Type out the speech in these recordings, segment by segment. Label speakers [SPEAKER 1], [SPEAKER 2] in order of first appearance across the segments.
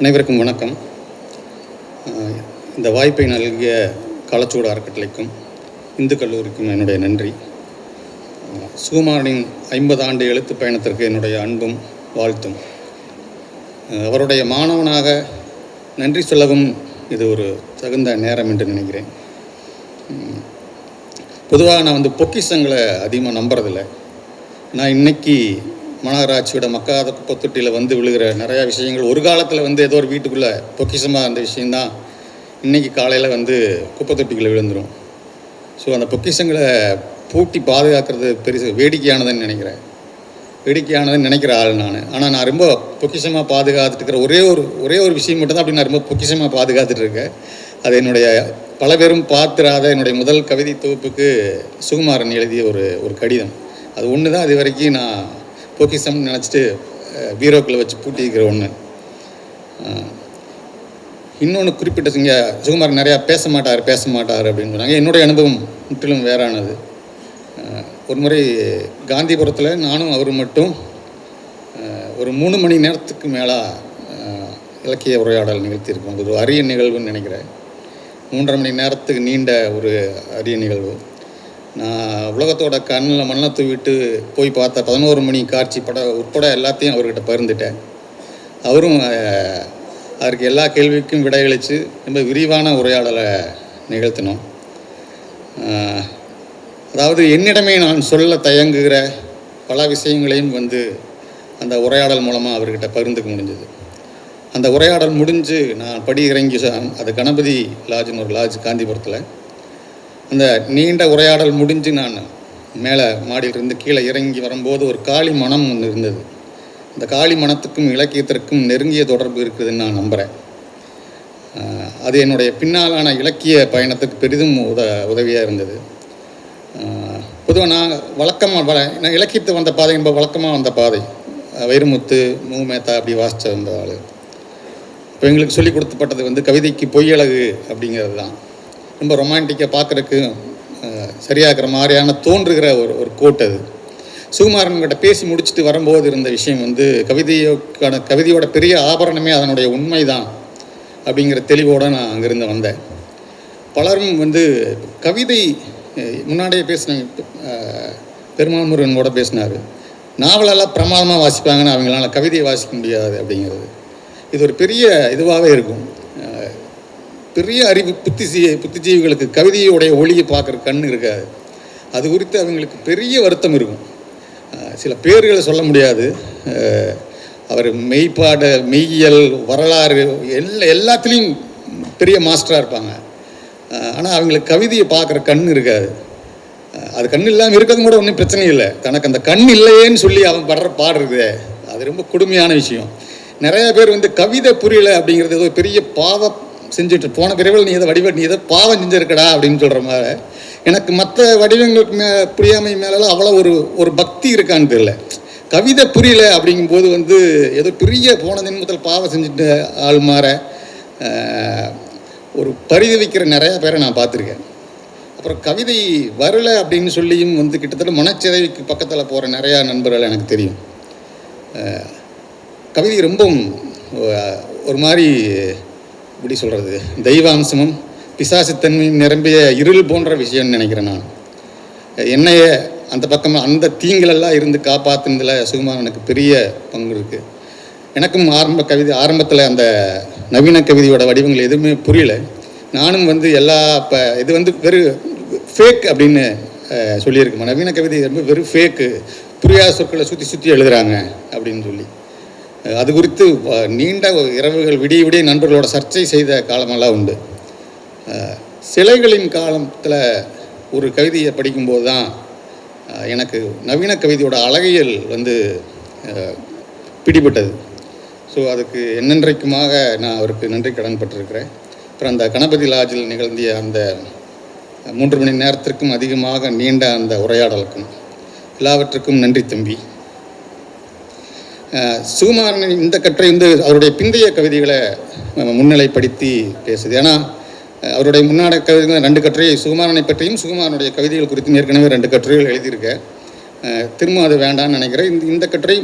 [SPEAKER 1] அனைவருக்கும் வணக்கம். இந்த வாய்ப்பை நல்கிய காலச்சூடு அறக்கட்டளைக்கும் இந்து கல்லூரிக்கும் என்னுடைய நன்றி. சுகுமாரின் சுகுமாரனின் ஐம்பது ஆண்டு எழுத்து பயணத்திற்கு என்னுடைய அன்பும் வாழ்த்தும். அவருடைய மாணவனாக நன்றி சொல்லவும் இது ஒரு தகுந்த நேரம் என்று நினைக்கிறேன். பொதுவாக நான் வந்து பொக்கிஷங்களை அதிகமாக நம்புறதில்லை. நான் இன்னைக்கு மாநகராட்சியோட மக்காத குப்பத்தொட்டியில் வந்து விழுகிற நிறையா விஷயங்கள். ஒரு காலத்தில் வந்து ஏதோ ஒரு வீட்டுக்குள்ளே பொக்கிஷமாக அந்த விஷயந்தான் இன்னைக்கு காலையில் வந்து குப்பத்தொட்டிக்குள்ளே விழுந்துடும் ஸோ அந்த பொக்கிஷங்களை பூட்டி பாதுகாக்கிறது பெருசு வேடிக்கையானதுன்னு நினைக்கிறேன். வேடிக்கையானதுன்னு நினைக்கிற ஆள் நான். ஆனால் நான் ரொம்ப பொக்கிஷமாக பாதுகாத்துட்டு இருக்கிற ஒரே ஒரு ஒரே ஒரு விஷயம் மட்டும்தான் அப்படி நான் ரொம்ப பொக்கிஷமாக பாதுகாத்துட்டு இருக்கேன் அது என்னுடைய பல பேரும் பார்த்திராத என்னுடைய முதல் கவிதை தொகுப்புக்கு சுகுமாரன் எழுதிய ஒரு ஒரு கடிதம். அது ஒன்று தான் இது வரைக்கும் நான் பொக்கிசம்னு நினச்சிட்டு பீரோக்கில் வச்சு பூட்டிக்கிற ஒன்று இன்னொன்று குறிப்பிட்ட குறிப்பிட்டதுங்க சுகுமார் நிறையா பேச மாட்டார் பேச மாட்டார் அப்படின்னு சொன்னாங்க. என்னுடைய அனுபவம் முற்றிலும் வேறானது. ஒரு முறை காந்திபுரத்தில் நானும் அவரும் மட்டும் ஒரு மூணு மணி நேரத்துக்கு மேலே இலக்கிய உரையாடல் நிகழ்த்தியிருக்கோம். அது ஒரு அரிய நிகழ்வுன்னு நினைக்கிறேன். மூன்றரை மணி நேரத்துக்கு நீண்ட ஒரு அரிய நிகழ்வு. நான் உலகத்தோட கண்ணில் மண்ணை தூவிட்டு போய் பார்த்த பதினோரு மணி காட்சி பட உட்பட எல்லாத்தையும் அவர்கிட்ட பகிர்ந்துட்டேன். அவரும் அதற்கு எல்லா கேள்விக்கும் விடையளித்து ரொம்ப விரிவான உரையாடலை நிகழ்த்தினோம். அதாவது என்னிடமே நான் சொல்ல தயங்குகிற பல விஷயங்களையும் வந்து அந்த உரையாடல் மூலமாக அவர்கிட்ட பகிர்ந்துக்க முடிஞ்சது. அந்த உரையாடல் முடிஞ்சு நான் படி இறங்கி ச- அது கணபதி லாஜ்னு ஒரு லாட்ஜ் காந்திபுரத்தில். அந்த நீண்ட உரையாடல் முடிஞ்சு நான் மேலே மாடியிலிருந்து கீழே இறங்கி வரும்போது ஒரு காளி மனம் ஒன்று இருந்தது. இந்த காளி மனத்துக்கும் இலக்கியத்திற்கும் நெருங்கிய தொடர்பு இருக்குதுன்னு நான் நம்புகிறேன் அது என்னுடைய பின்னாலான இலக்கிய பயணத்துக்கு பெரிதும் உத உதவியாக இருந்தது. பொதுவாக நான் வழக்கமாக வ நான் இலக்கியத்தை வந்த பாதை என்ப வழக்கமாக வந்த பாதை. வைரமுத்து மு மேத்தா அப்படி வாசித்த வந்த ஆள். இப்போ எங்களுக்கு சொல்லிக் கொடுத்தப்பட்டது வந்து கவிதைக்கு பொய்யழகு அப்படிங்கிறது தான். ரொம்ப ரொமான்டிக்காக பார்க்குறக்கு சரியாக இருக்கிற மாதிரியான தோன்றுகிற ஒரு ஒரு கோட் அது. சுகுமாரன் கிட்ட பேசி முடிச்சுட்டு வரும்போது இருந்த விஷயம் வந்து கவிதையோக்கான கவிதையோட பெரிய ஆபரணமே அதனுடைய உண்மை தான் அப்படிங்கிற தெளிவோடு நான் அங்கேருந்து வந்தேன். பலரும் வந்து கவிதை முன்னாடியே பேசின பெருமாள் முருகன் கூட பேசினார். நாவலெல்லாம் பிரமாதமாக வாசிப்பாங்கன்னு அவங்களால கவிதையை வாசிக்க முடியாது அப்படிங்கிறது. இது ஒரு பெரிய இதுவாகவே இருக்கும். பெரிய அறிவு புத்திஜீ புத்திஜீவிகளுக்கு கவிதையோடைய ஒளியை பார்க்குற கண் இருக்காது. அது குறித்து அவங்களுக்கு பெரிய வருத்தம் இருக்கும். சில பேர்களை சொல்ல முடியாது. அவர் மெய்ப்பாட மெய்யியல் வரலாறு எல்லா எல்லாத்துலேயும் பெரிய மாஸ்டராக இருப்பாங்க. ஆனால் அவங்களுக்கு கவிதையை பார்க்குற கண் இருக்காது. அது கண் இல்லாமல் இருக்கிறது கூட ஒன்றும் பிரச்சனை இல்லை. தனக்கு அந்த கண் இல்லையேன்னு சொல்லி அவன் படுற பாடுறது அது ரொம்ப கொடுமையான விஷயம். நிறைய பேர் வந்து கவிதை புரியல அப்படிங்கிறது ஏதோ பெரிய பாவம் செஞ்சுட்டு போன பிறவில் நீ இதை வடிவ நீ இதை பாவம் செஞ்சிருக்கடா அப்படின்னு சொல்கிற மாதிரி. எனக்கு மற்ற வடிவங்களுக்கு மே புரியாமை மேலெல்லாம் அவ்வளோ ஒரு ஒரு பக்தி இருக்கான்னு தெரியல. கவிதை புரியல அப்படிங்கும்போது வந்து ஏதோ பெரிய போன ஜென்மத்தில் பாவம் செஞ்சுட்டு ஆள் மாற அஹ், ஒரு பரிதவிக்கிற நிறையா பேரை நான் பார்த்துருக்கேன். அப்புறம் கவிதை வரல அப்படின்னு சொல்லியும் வந்து கிட்டத்தட்ட மனச்சிதைவுக்கு பக்கத்தில் போகிற நிறையா நண்பர்கள் எனக்கு தெரியும். கவிதை ரொம்பவும் ஒரு மாதிரி எப்படி சொல்கிறது தெய்வாம்சமும் பிசாசுத்தன்மையும் நிரம்பிய இருள் போன்ற விஷயம்னு நினைக்கிறேன் நான். என்னைய அந்த பக்கம் அந்த தீங்களெல்லாம் இருந்து காப்பாற்றுனதில் சுகுமாரனுக்கு பெரிய பங்கு இருக்குது எனக்கும் ஆரம்ப கவிதை ஆரம்பத்தில் அந்த நவீன கவிதையோட வடிவங்கள் எதுவுமே புரியல. நானும் வந்து எல்லா இப்போ இது வந்து வெறும் ஃபேக் அப்படின்னு சொல்லியிருக்கேன். நவீன கவிதை ரொம்ப வெறும் ஃபேக்கு புரியாத சொற்களை சுற்றி சுற்றி எழுதுகிறாங்க அப்படின்னு சொல்லி. அது குறித்து வ- நீண்ட இரவுகள் விடிய விடிய நண்பர்களோட சர்ச்சை செய்த காலமெல்லாம் உண்டு. சிலைகளின் காலத்தில் ஒரு கவிதையை படிக்கும்போது தான் எனக்கு நவீன கவிதையோட அழகியல் வந்து பிடிபட்டது. ஸோ அதுக்கு என்னென்றைக்குமாக நான் அவருக்கு நன்றி கடன் பட்டிருக்கிறேன். அப்புறம் அந்த கணபதி லாஜில் நிகழ்ந்திய அந்த மூன்று மணி நேரத்திற்கும் அதிகமாக நீண்ட அந்த உரையாடலுக்கும் எல்லாவற்றுக்கும் நன்றி தம்பி. அஹ், இந்த கட்டுரை வந்து அவருடைய பிந்தைய கவிதைகளை முன்னிலைப்படுத்தி பேசுது. ஏன்னா அவருடைய முன்னாட கவிதைகள் ரெண்டு கட்டுரை சுகுமாரனை பற்றியும் சுகுமாரனுடைய கவிதைகள் குறித்தும் ஏற்கனவே ரெண்டு கட்டுரைகள் எழுதியிருக்கேன் திரும்ப அது வேண்டாம்னு நினைக்கிறேன் இந்த இந்த கட்டுரை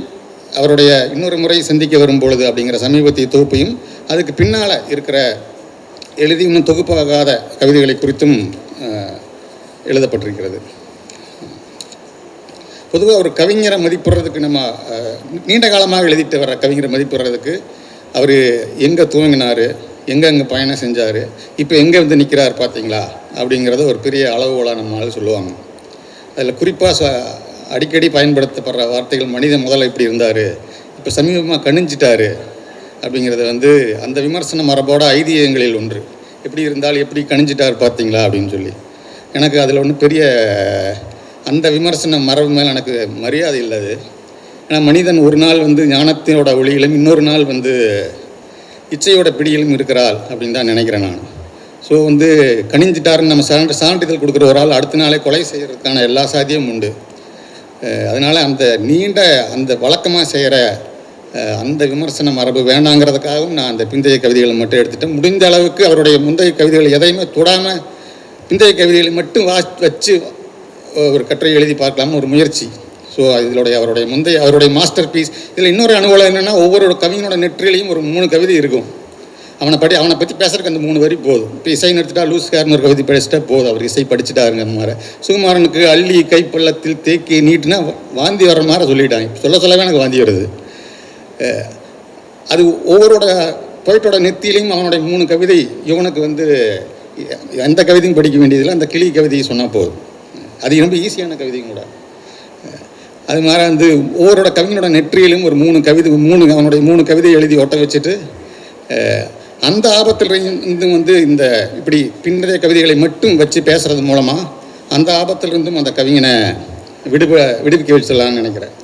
[SPEAKER 1] அவருடைய இன்னொரு முறை சந்திக்க வரும்பொழுது அப்படிங்கிற சமீபத்திய தொகுப்பையும் அதுக்கு பின்னால் இருக்கிற எழுதி இன்னும் தொகுப்பாகாத கவிதைகளை குறித்தும் எழுதப்பட்டிருக்கிறது. பொதுவாக ஒரு கவிஞரை மதிப்புறதுக்கு நம்ம நீண்ட காலமாக எழுதிட்டு வர கவிஞரை மதிப்புறதுக்கு அவர் எங்கே துவங்கினார் எங்கே எங்கே பயணம் செஞ்சார் இப்போ எங்கே வந்து நிற்கிறார் பார்த்தீங்களா அப்படிங்கிறத ஒரு பெரிய அளவுகோலாக நம்மளால சொல்லுவாங்க. அதில் குறிப்பாக ச அடிக்கடி பயன்படுத்தப்படுற வார்த்தைகள் மனித முதல்ல இப்படி இருந்தார் இப்போ சமீபமாக கணிஞ்சிட்டாரு அப்படிங்கிறது வந்து அந்த விமர்சன மரபோட ஐதீகங்களில் ஒன்று. எப்படி இருந்தால் எப்படி கணிஞ்சிட்டார் பார்த்தீங்களா அப்படின்னு சொல்லி. எனக்கு அதில் ஒன்றும் பெரிய அந்த விமர்சன மரபு மேலே எனக்கு மரியாதை இல்லது. ஏன்னா மனிதன் ஒரு நாள் வந்து ஞானத்தினோட ஒளியிலும் இன்னொரு நாள் வந்து இச்சையோட பிடியிலும் இருக்கிறாள் அப்படின்னு தான் நினைக்கிறேன் நான். ஸோ வந்து கணிஞ்சிட்டாருன்னு நம்ம சான்று சான்றிதழ் கொடுக்குற ஒரு ஆள் அடுத்த நாளே கொலை செய்கிறதுக்கான எல்லா சாத்தியமும் உண்டு. அதனால் அந்த நீண்ட அந்த வழக்கமாக செய்கிற அந்த விமர்சன மரபு வேண்டாங்கிறதுக்காகவும் நான் அந்த பிந்தைய கவிதைகளை மட்டும் எடுத்துட்டேன். முடிந்த அளவுக்கு அவருடைய முந்தைய கவிதைகள் எதையுமே தொடாமல் பிந்தைய கவிதைகளை மட்டும் வா வச்சு ஒரு கட்டுரை எழுதி பார்க்கலாம்னு ஒரு முயற்சி. ஸோ இதனுடைய அவருடைய முந்தைய அவருடைய மாஸ்டர் பீஸ் இதில் இன்னொரு அனுகூலம் என்னென்னா ஒவ்வொரு கவிஞனோட நெற்றிலையும் ஒரு மூணு கவிதை இருக்கும். அவனை படி அவனை பற்றி பேசுறதுக்கு அந்த மூணு வரி போதும். இப்போ இசை நிறுத்திட்டா லூஸ் கார்னு ஒரு கவிதை படிச்சுட்டா போதும். அவர் இசை படிச்சுட்டாருங்க மாதிரி. சுகுமாரனுக்கு அள்ளி கைப்பள்ளத்தில் தேக்கி நீட்டுனா வாந்தி வர்ற மாதிரி சொல்லிட்டாங்க. சொல்ல சொல்லவே எனக்கு வாந்தி வருது. அது ஒவ்வொருட போயிட்டோட நெத்தியிலையும் அவனுடைய மூணு கவிதை இவனுக்கு வந்து எந்த கவிதையும் படிக்க வேண்டியதில்லை. அந்த கிளி கவிதையை சொன்னால் போதும். அது ரொம்ப ஈஸியான கவிதையும் கூட. அது மாதிரி வந்து ஒவ்வொருட கவிஞனோட நெற்றியிலும் ஒரு மூணு கவிதை மூணு அவனுடைய மூணு கவிதையை எழுதி ஒட்ட வச்சுட்டு அந்த ஆபத்தில் இருந்தும் வந்து இந்த இப்படி பின்னதைய கவிதைகளை மட்டும் வச்சு பேசுறது மூலமாக அந்த ஆபத்திலிருந்தும் அந்த கவிஞனை விடுப விடுவிக்க வச்சிடலாம்னு நினைக்கிறேன்.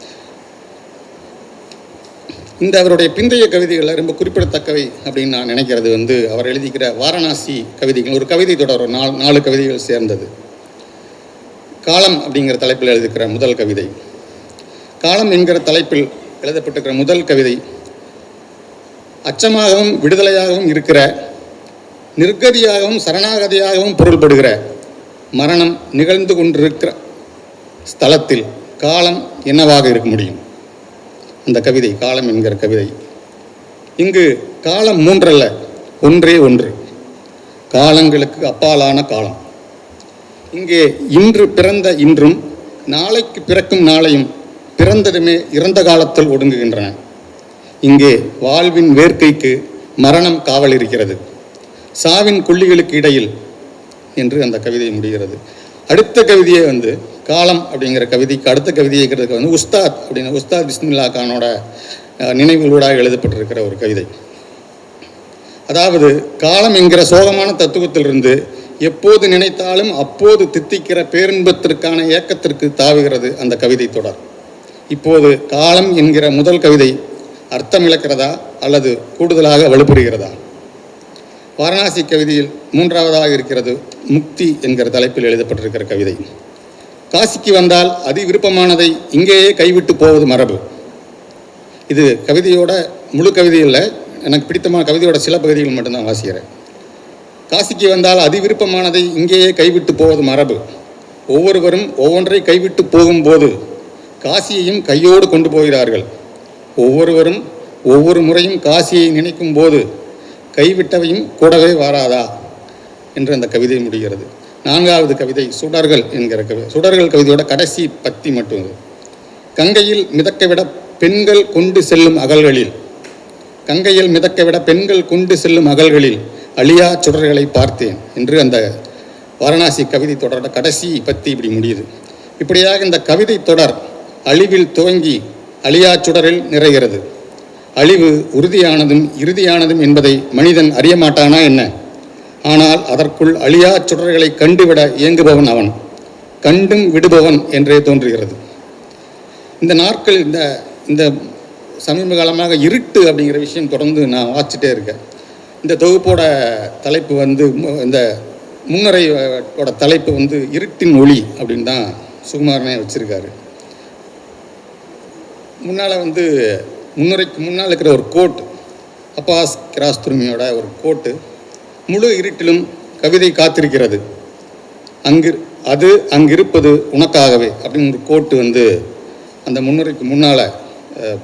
[SPEAKER 1] இந்த அவருடைய பிந்தைய கவிதைகளில் ரொம்ப குறிப்பிடத்தக்கவை அப்படின்னு நான் நினைக்கிறது வந்து அவர் எழுதிக்கிற வாரணாசி கவிதைகள் ஒரு கவிதை தொடர் நாலு நாலு கவிதைகள் சேர்ந்தது. காலம் அப்படிங்கிற தலைப்பில் எழுதிக்கிற முதல் கவிதை. காலம் என்கிற தலைப்பில் எழுதப்பட்டிருக்கிற முதல் கவிதை அச்சமாகவும் விடுதலையாகவும் இருக்கிற நிர்கதியாகவும் சரணாகதியாகவும் பொருள்படுகிற மரணம் நிகழ்ந்து கொண்டிருக்கிற ஸ்தலத்தில் காலம் என்னவாக இருக்க முடியும்? அந்த கவிதை காலம் என்கிற கவிதை. இங்கு காலம் மூன்றல்ல ஒன்றே ஒன்று. காலங்களுக்கு அப்பாலான காலம். இங்கே இன்று பிறந்த இன்றும் நாளைக்கு பிறக்கும் நாளையும் பிறந்ததுமே இறந்த காலத்தில் ஒடுங்குகின்றன. இங்கே வாழ்வின் வேர்க்கைக்கு மரணம் காவல் இருக்கிறது சாவின் கொல்லிகளுக்கு இடையில் என்று அந்த கவிதை முடிகிறது. அடுத்த கவிதையே வந்து காலம் அப்படிங்கிற கவிதைக்கு அடுத்த கவிதைங்கிறதுக்கு வந்து உஸ்தாத் அப்படின்னு உஸ்தாத் பிஸ்மில்லா கானோட நினைவுகளூடாக எழுதப்பட்டிருக்கிற ஒரு கவிதை. அதாவது காலம் என்கிற சோகமான தத்துவத்திலிருந்து எப்போது நினைத்தாலும் அப்போது தித்திக்கிற பேரின்பத்திற்கான ஏக்கத்திற்கு தாவுகிறது அந்த கவிதை தொடர். இப்போது காலம் என்கிற முதல் கவிதை அர்த்தம் இழக்கிறதா அல்லது கூடுதலாக வலுப்பெறுகிறதா வாரணாசி கவிதையில் மூன்றாவதாக இருக்கிறது முக்தி என்கிற தலைப்பில் எழுதப்பட்டிருக்கிற கவிதை. காசிக்கு வந்தால் அதி விருப்பமானதை இங்கேயே கைவிட்டு போவது மரபு. இது கவிதையோட முழு கவிதை இல்லை எனக்கு பிடித்தமான கவிதையோட சில பகுதிகள் மட்டும்தான் வாசிக்கிறேன். காசிக்கு வந்தால் அதி விருப்பமானதை இங்கேயே கைவிட்டு போவது மரபு. ஒவ்வொருவரும் ஒவ்வொன்றை கைவிட்டு போகும்போது காசியையும் கையோடு கொண்டு போகிறார்கள். ஒவ்வொருவரும் ஒவ்வொரு முறையும் காசியை நினைக்கும் போது கைவிட்டவையும் கூடவே வாராதா? என்று அந்த கவிதை முடிகிறது. நான்காவது கவிதை சுடர்கள் என்கிற கவிதை சுடர்கள் கவிதையோட கடைசி பத்தி மட்டும் கங்கையில் மிதக்க விட பெண்கள் கொண்டு செல்லும் அகல்களில். கங்கையில் மிதக்க விட பெண்கள் கொண்டு செல்லும் அகல்களில் அழியா சுடர்களை பார்த்தேன் என்று அந்த வாரணாசி கவிதை தொடரோட கடைசி பத்தி இப்படி முடியுது. இப்படியாக இந்த கவிதை தொடர் அழிவில் துவங்கி அழியா சுடரில் நிறைகிறது. அழிவு உறுதியானதும் இறுதியானதும் என்பதை மனிதன் அறியமாட்டானா என்ன? ஆனால் அதற்குள் அழியா சுடர்களை கண்டுவிட இயங்குபவன் அவன். கண்டும் விடுபவன் என்றே தோன்றுகிறது. இந்த நாட்கள் இந்த இந்த சமீப காலமாக இருட்டு அப்படிங்கிற விஷயம் தொடர்ந்து நான் வாசிச்சுட்டே இருக்கேன். இந்த தொகுப்போட தலைப்பு வந்து மு- இந்த முன்னுரையோட தலைப்பு வந்து இருட்டின் ஒளி அப்படின்னு தான் சுகுமாரனே வச்சுருக்காரு. முன்னால் வந்து முன்னுரைக்கு முன்னால் இருக்கிற ஒரு கோட் அப்பாஸ் கிராஸ் துருமியோட ஒரு கோட்டு முழு இருட்டிலும் கவிதை காத்திருக்கிறது. அங்கு அது அங்கிருப்பது உனக்காகவே அப்படின்னு ஒரு கோட்டு வந்து அந்த முன்னுரைக்கு முன்னால்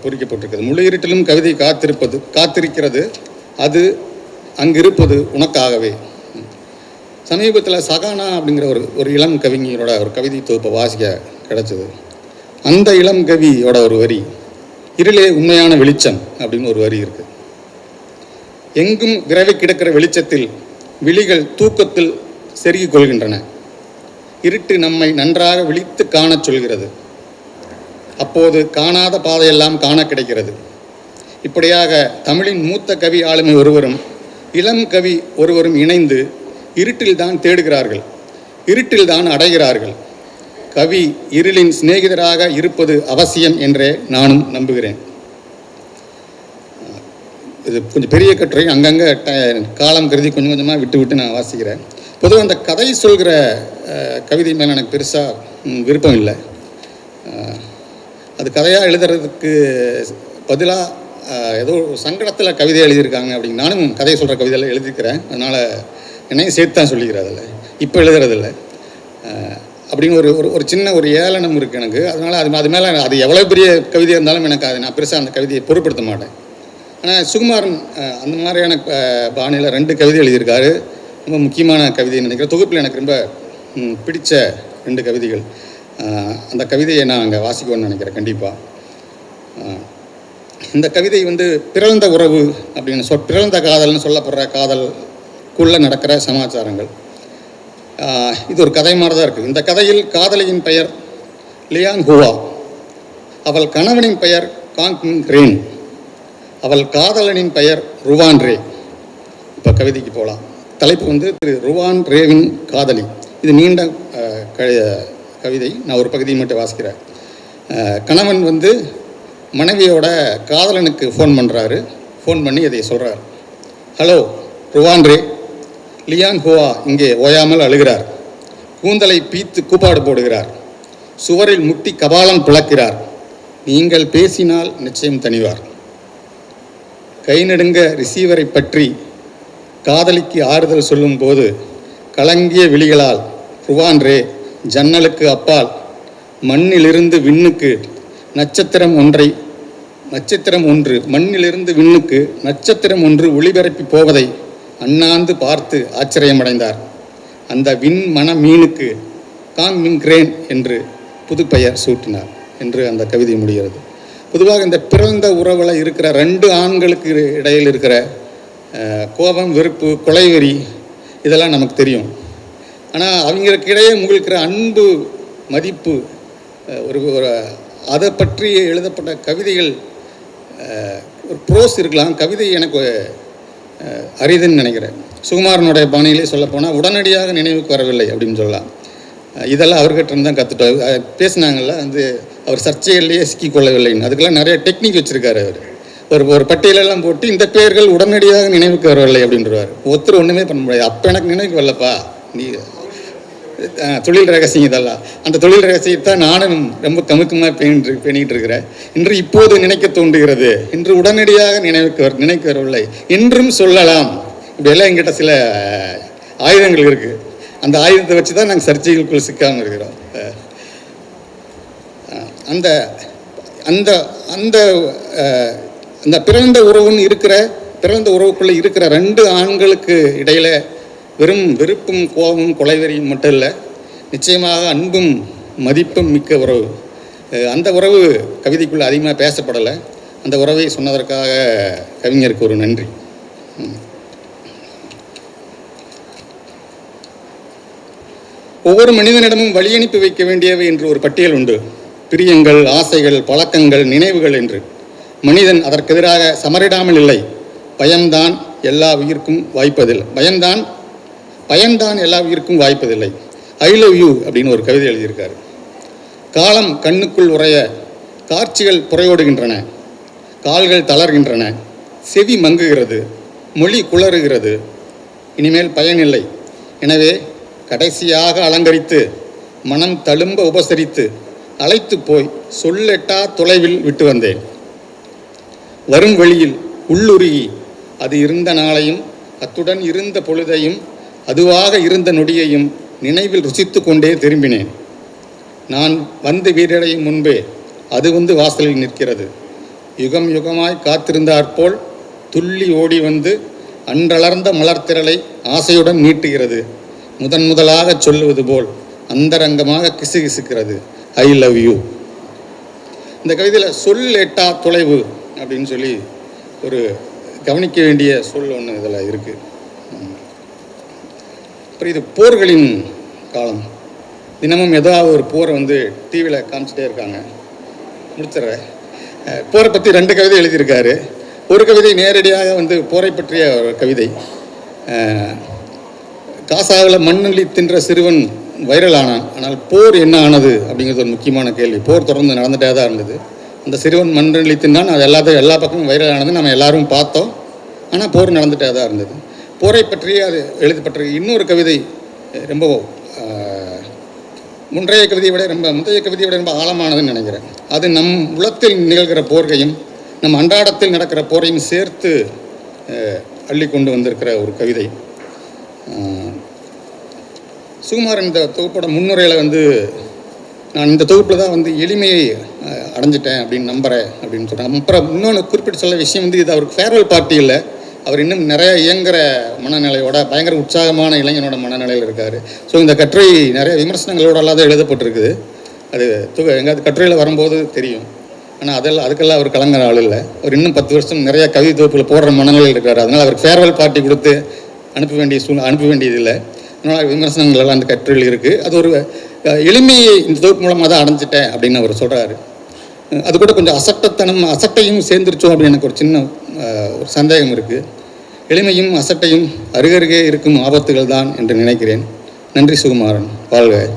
[SPEAKER 1] பொறிக்கப்பட்டிருக்கிறது முழு இருட்டிலும் கவிதை காத்திருப்பது காத்திருக்கிறது அது அங்கிருப்பது உனக்காகவே. சமீபத்தில் சகானா அப்படிங்கிற ஒரு ஒரு இளம் கவிஞரோட ஒரு கவிதை தொகுப்பை வாசிக்க கிடைச்சது. அந்த இளம் கவியோட ஒரு வரி இருளே உண்மையான வெளிச்சம் அப்படின்னு ஒரு வரி இருக்கு. எங்கும் விரவி கிடக்கிற வெளிச்சத்தில் விழிகள் தூக்கத்தில் செருகிக் கொள்கின்றன. இருட்டு நம்மை நன்றாக விழித்து காணச் சொல்கிறது. அப்போது காணாத பாதையெல்லாம் காண கிடைக்கிறது. இப்படியாக தமிழின் மூத்த கவி ஆளுமை ஒருவரும் இளம் கவி ஒருவரும் இணைந்து இருட்டில்தான் தேடுகிறார்கள் இருட்டில்தான் அடைகிறார்கள். கவி இருளின் சிநேகிதராக இருப்பது அவசியம் என்றே நானும் நம்புகிறேன். இது கொஞ்சம் பெரிய கட்டுரை அங்கங்கே ட- காலம் கருதி கொஞ்சம் கொஞ்சமாக விட்டு விட்டு நான் வாசிக்கிறேன். பொதுவாக அந்த கதை சொல்கிற கவிதை மேலே எனக்கு பெருசாக விருப்பம் இல்லை. அது கதையாக எழுதுறதுக்கு பதிலாக ஏதோ சங்கடத்தில் கவிதை எழுதியிருக்காங்க அப்படின்னு நானும் கதையை சொல்கிற கவிதையில் எழுதியிருக்கிறேன். அதனால் என்னையும் சேர்த்து தான் சொல்லிக்கிறேன் அதில். இப்போ எழுதுறதில்ல அப்படின்னு ஒரு ஒரு ஒரு சின்ன ஒரு ஏளனம் இருக்குது எனக்கு. அதனால் அது அது மேலே அது எவ்வளோ பெரிய கவிதையாக இருந்தாலும் எனக்கு அது நான் பெருசாக அந்த கவிதையை பொருட்படுத்த மாட்டேன். ஆனால் சுகுமாரன் அந்த மாதிரியான பாணியில் ரெண்டு கவிதை எழுதியிருக்காரு. ரொம்ப முக்கியமான கவிதைன்னு நினைக்கிறேன். தொகுப்பில் எனக்கு ரொம்ப பிடித்த பிடிச்ச ரெண்டு கவிதைகள். அந்த கவிதையை நான் அங்கே வாசிக்கணும்னு நினைக்கிறேன். கண்டிப்பாக இந்த கவிதை வந்து பிறந்த உறவு அப்படின்னு சொல் பிறந்த காதல்னு சொல்லப்படுற காதலுக்குள்ளே நடக்கிற சமாச்சாரங்கள். இது ஒரு கதை மாதிரி தான் இருக்குது இந்த கதையில் காதலியின் பெயர் லியாங் ஹுவா. அவள் கணவனின் பெயர் காங் ரேன் அவள் காதலனின் பெயர் ருவான் ரே. இப்போ கவிதைக்கு போகலாம் தலைப்பு வந்து திரு ருவான் ரேவின் காதலி. இது நீண்ட கவிதை. நான் ஒரு பகுதியை மட்டும் வாசிக்கிறேன். கணவன் வந்து மனைவியோட காதலனுக்கு ஃபோன் பண்ணுறாரு ஃபோன் பண்ணி இதை சொல்கிறார் ஹலோ ருவான்ரே லியான் ஹுவா இங்கே ஓயாமல் அழுகிறார். கூந்தலை பீத்து கூப்பாடு போடுகிறார். சுவரில் முட்டி கபாலம் பிளக்கிறார். நீங்கள் பேசினால் நிச்சயம் தணிவார். கை நடுங்க ரிசீவரை பற்றி காதலிக்கு ஆறுதல் சொல்லும்போது கலங்கிய விழிகளால் ருவான்ரே ஜன்னலுக்கு அப்பால் மண்ணிலிருந்து விண்ணுக்கு நட்சத்திரம் ஒன்றை நட்சத்திரம் ஒன்று மண்ணிலிருந்து விண்ணுக்கு நட்சத்திரம் ஒன்று ஒளிபரப்பி போவதை அண்ணாந்து பார்த்து ஆச்சரியமடைந்தார். அந்த விண் மன மீனுக்கு காங் மின் கிரேன் என்று புதுப்பெயர் சூட்டினார் என்று அந்த கவிதை முடிகிறது. பொதுவாக இந்த பிறந்த உறவில் இருக்கிற ரெண்டு ஆண்களுக்கு இடையில் இருக்கிற கோபம் வெறுப்பு கொலைவெறி இதெல்லாம் நமக்கு தெரியும். ஆனால் அவங்களுக்கு இடையே முகழ்கிற அன்பு மதிப்பு ஒரு ஒரு அதை பற்றி எழுதப்பட்ட கவிதைகள் ஒரு ப்ரோஸ் இருக்கலாம். கவிதை எனக்கு அரிதுன்னு நினைக்கிறேன். சுகுமாரனுடைய பாணியிலே சொல்லப்போனால் உடனடியாக நினைவுக்கு வரவில்லை அப்படின்னு சொல்லலாம். இதெல்லாம் அவர்கிட்ட இருந்து தான் கற்றுட்டோம் பேசினாங்கல்ல வந்து அவர் சர்ச்சைகள்லேயே சிக்கிக்கொள்ளவில்லைன்னு அதுக்கெல்லாம் நிறைய டெக்னிக் வச்சுருக்காரு அவர். ஒரு ஒரு பட்டியலெல்லாம் போட்டு இந்த பெயர்கள் உடனடியாக நினைவுக்கு வரவில்லை அப்படின்றவார். ஒருத்தர் ஒன்றுமே பண்ண முடியாது. அப்போ எனக்கு நினைவுக்கு வரலப்பா நீ தொழில் ரகசியம் இதெல்லாம். அந்த தொழில் ரகசியத்தை நானும் ரொம்ப கமுக்கமாக பேணிட்டு பேணிக்கிட்டு இருக்கிறேன். இன்று இப்போது நினைக்க தோன்றுகிறது. இன்று உடனடியாக நினைவுக்கு வர நினைக்க வரவில்லை. என்றும் சொல்லலாம். இப்படியெல்லாம் எங்கிட்ட சில ஆயுதங்கள் இருக்குது அந்த ஆயுதத்தை வச்சு தான் நாங்கள் சர்ச்சைகளுக்குள் சிக்காமல் இருக்கிறோம். அந்த அந்த அந்த அந்த பிறந்த உறவுன்னு இருக்கிற பிறந்த உறவுக்குள்ளே இருக்கிற ரெண்டு ஆண்களுக்கு இடையில வெறும் வெறுப்பும் கோபமும் கொலைவெறியும் மட்டும் இல்லை நிச்சயமாக அன்பும் மதிப்பும் மிக்க உறவு. அந்த உறவு கவிதைக்குள்ளே அதிகமாக பேசப்படலை. அந்த உறவை சொன்னதற்காக கவிஞருக்கு ஒரு நன்றி. ஒவ்வொரு மனிதனிடமும் வழியனுப்பி வைக்க வேண்டியவை என்று ஒரு பட்டியல் உண்டு. பிரியங்கள் ஆசைகள் பழக்கங்கள் நினைவுகள் என்று. மனிதன் அதற்கெதிராக சமரிடாமல் இல்லை. பயம்தான் எல்லா உயிர்க்கும் வாய்ப்பதில்லை பயம்தான் பயன்தான் எல்லா உயிருக்கும் வாய்ப்பதில்லை. ஐ லவ் யூ அப்படின்னு ஒரு கவிதை எழுதியிருக்காரு. காலம் கண்ணுக்குள் உறைய காட்சிகள் புறையோடுகின்றன. கால்கள் தளர்கின்றன. செவி மங்குகிறது. மொழி குளறுகிறது. இனிமேல் பயனில்லை. எனவே கடைசியாக அலங்கரித்து மனம் தழும்ப உபசரித்து அழைத்து போய் சொல்லெட்டா தொலைவில் விட்டு வந்தேன். வரும் வழியில் உள்ளுருகி அது இருந்த நாளையும் அத்துடன் இருந்த பொழுதையும் அதுவாக இருந்த நொடியையும் நினைவில் ருசித்து கொண்டே திரும்பினேன். நான் வந்து வீரடையும் முன்பே அது வந்து வாசலில் நிற்கிறது. யுகம் யுகமாய் காத்திருந்தாற்போல் துள்ளி ஓடி வந்து அன்றளர்ந்த மலர்த்திரளை ஆசையுடன் நீட்டுகிறது. முதன் முதலாக சொல்லுவது போல் அந்தரங்கமாக கிசுகிசுக்கிறது. I love you. இந்த கவிதையில் சொல் எட்டா தொலைவு அப்படின்னு சொல்லி ஒரு கவனிக்க வேண்டிய சொல் ஒன்று இதில் இருக்குது அப்புறம் இது போர்களின் காலம். தினமும் ஏதாவது ஒரு போரை வந்து டிவியில் காமிச்சிட்டே இருக்காங்க. முடிச்சிடுறேன். போரை பற்றி ரெண்டு கவிதை எழுதியிருக்காரு. ஒரு கவிதை நேரடியாக வந்து போரை பற்றிய ஒரு கவிதை. காசாவில் மண்ணள்ளி தின்ற சிறுவன் வைரல் ஆனான் ஆனால் போர் என்ன ஆனது அப்படிங்கிறது ஒரு முக்கியமான கேள்வி. போர் தொடர்ந்து நடந்துட்டே தான் இருந்தது. அந்த சிறுவன் மண்ணள்ளி தின்னான். அது எல்லாத்தையும் எல்லா பக்கமும் வைரல் ஆனது நம்ம எல்லாரும் பார்த்தோம். ஆனால் போர் நடந்துட்டே தான் இருந்தது. போரை பற்றி அது எழுதப்பட்ட இன்னொரு கவிதை ரொம்ப முன்றைய கவிதையை விட ரொம்ப முந்தைய கவிதையை விட ரொம்ப ஆழமானதுன்னு நினைக்கிறேன். அது நம் உளத்தில் நிகழ்கிற போர்கையும் நம் அன்றாடத்தில் நடக்கிற போரையும் சேர்த்து அள்ளி கொண்டு வந்திருக்கிற ஒரு கவிதை. சுகுமார் இந்த தொகுப்போட முன்னுரையில் வந்து நான் இந்த தொகுப்பில் தான் வந்து எளிமையை அடைஞ்சிட்டேன் அப்படின்னு நம்புகிறேன் அப்படின்னு சொல்கிறாங்க அப்புறம் இன்னொன்று குறிப்பிட்டு சொல்ல விஷயம் வந்து இது அவருக்கு ஃபேர்வெல் பார்ட்டி இல்லை. அவர் இன்னும் நிறைய இயங்குற மனநிலையோட பயங்கர உற்சாகமான இளைஞனோட மனநிலையில் இருக்கார். ஸோ இந்த கட்டுரை நிறைய விமர்சனங்களோட அல்லாத எழுதப்பட்டிருக்குது. அது துக எங்காவது கட்டுரையில் வரும்போது தெரியும். ஆனால் அதெல்லாம் அதுக்கெல்லாம் அவர் கலங்குற ஆள் இல்லை. அவர் இன்னும் பத்து வருஷம் நிறைய கவி தொகுப்பில் போடுற மனநிலையில் இருக்கார். அதனால் அவருக்கு ஃபேர்வெல் பார்ட்டி கொடுத்து அனுப்ப வேண்டிய சூழ் அனுப்ப வேண்டியதில்லை அதனால் விமர்சனங்கள் எல்லாம் அந்த கட்டுரையில் இருக்குது அது ஒரு எளிமையை இந்த தொகுப்பு மூலமாக தான் அடைஞ்சிட்டேன் அப்படின்னு அவர் சொல்கிறாரு அது கூட கொஞ்சம் அசட்டத்தனம் அசட்டையும் சேர்ந்துருச்சோம் அப்படின்னு எனக்கு ஒரு சின்ன ஒரு சந்தேகம் இருக்குது எளிமையும் அசட்டையும் அருகருகே இருக்கும் ஆபத்துகள் தான் என்று நினைக்கிறேன். நன்றி சுகுமாரன். வாழ்க.